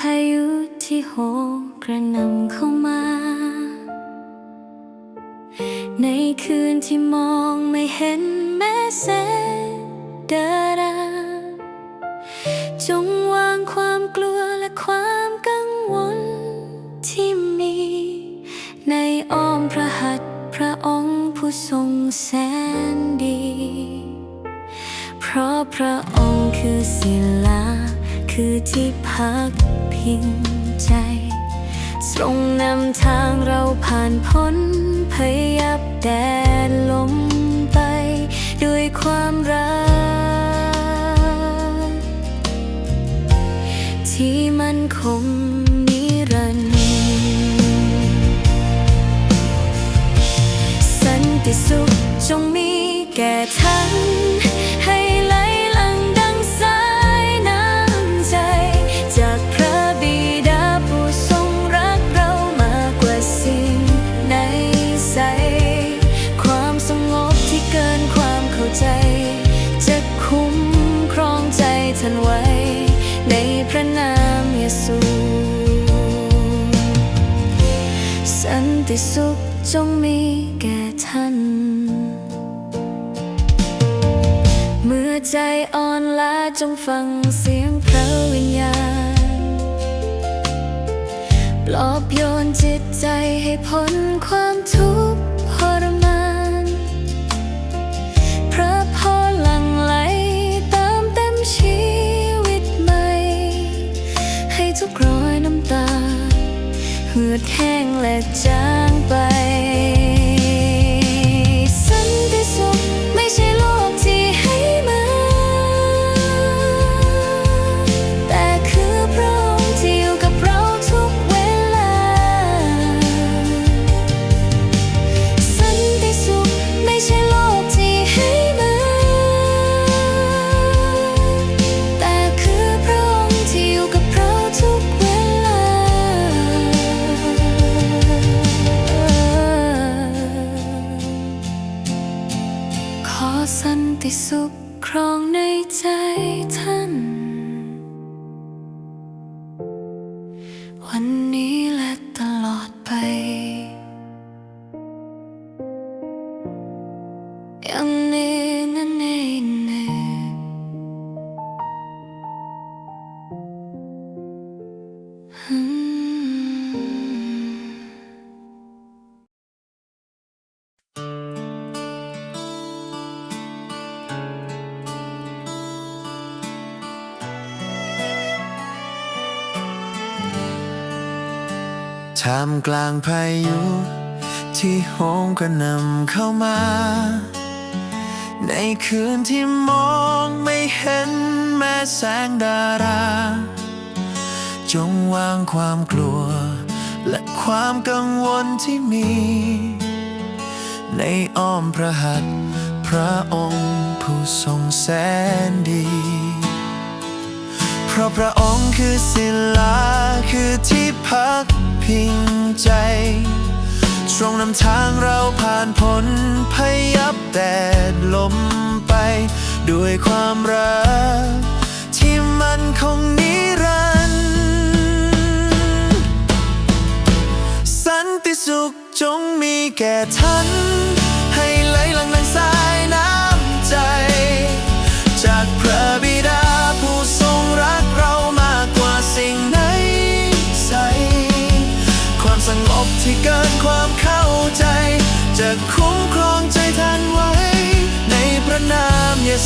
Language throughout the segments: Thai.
พายุที่โหกระหน่ำเข้ามา ในคืนที่มองไม่เห็นแม้แสงดาราจงวางความกลัวและความกังวลที่มี ในอ้อมพระหัตถ์พระองค์ผู้ทรงแสนดี เพราะพระองค์คือศิลาคือที่พัก พิงใจ ทรงนำทางเราผ่านพ้นพยับแดดลมไป ด้วยความรัก ที่มันคง ใจอ่อนล้าจงฟังเสียงพระวิญญาณ ปลอบโยนจิตใจให้พ้นความทุกข์ ท่ามกลางพายุ ที่โหมกระหน่ำเข้ามา ในคืนที่มองไม่เห็นแม้แสงดารา จงวางความกลัว และความกังวลที่มี ในอ้อมพระหัตถ์พระองค์ผู้ทรงแสนดี เพราะพระองค์คือศิลาคือที่พัก พิงใจทรงนำทางเราผ่านพ้นพยับแดดลมไป ด้วยความรัก ที่มันคงนิรันดร์สันติสุขจงมีแก่ท่าน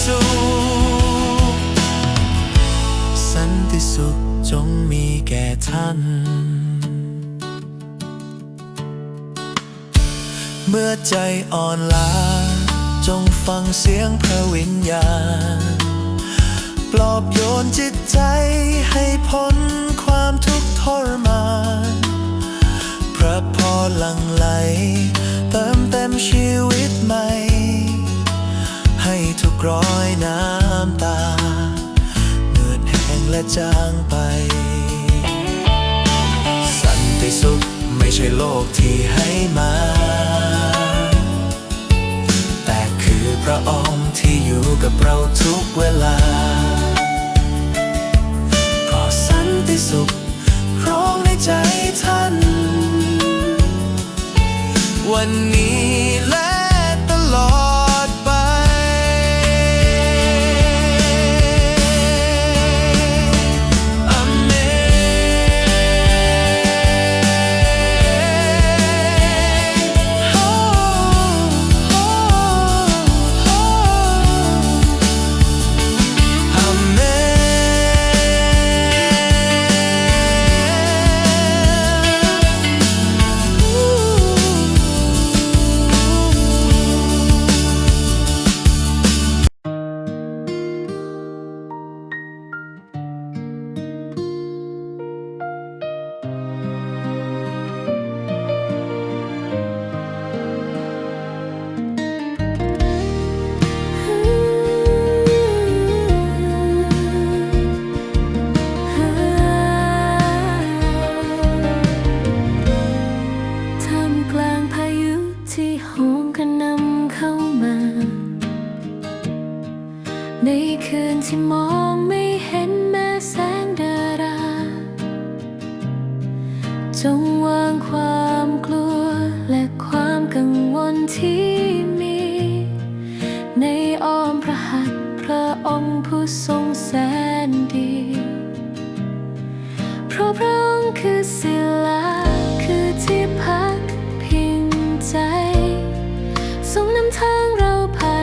ซู สันติสุขจงมีแก่ท่าน เมื่อใจอ่อนล้า จงฟังเสียงพระวิญญาณ ปลอบโยนจิตใจให้พ้นความทุกข์ทรมาน พระพรหลังไหล เติมเต็มชีวิตใหม่ กร้อยน้ำตาเนืดแห้งและจางไป สันติสุขไม่ใช่โลกที่ให้มา แต่คือพระองค์ที่อยู่กับเราทุกเวลาขอสันติสุขครองในใจท่าน วันนี้และ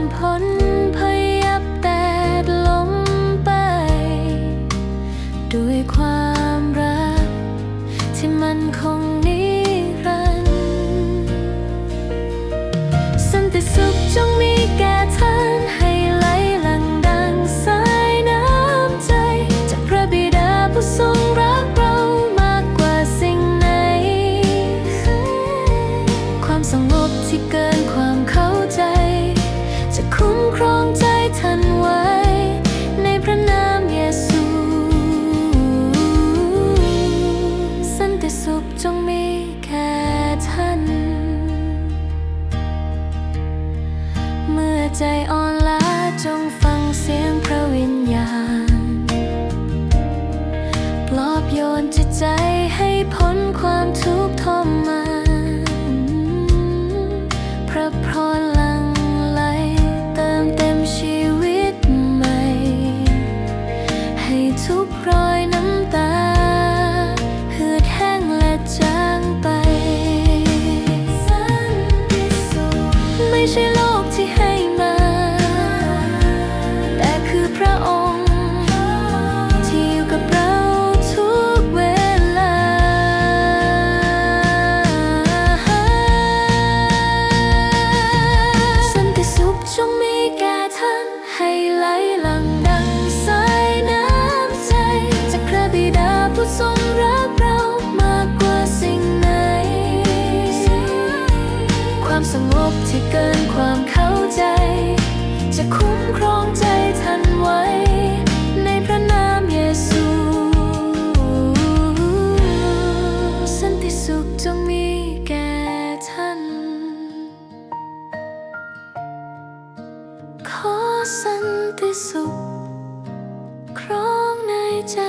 盼 โยนจิตใจให้พ้นความทุกข์ทรมานพระพร เกินความเข้าใจ จะคุ้มครองใจท่านไว้ ในพระนามเยซู สันติสุขจงมีแก่ท่าน ขอสันติสุขครองในใจ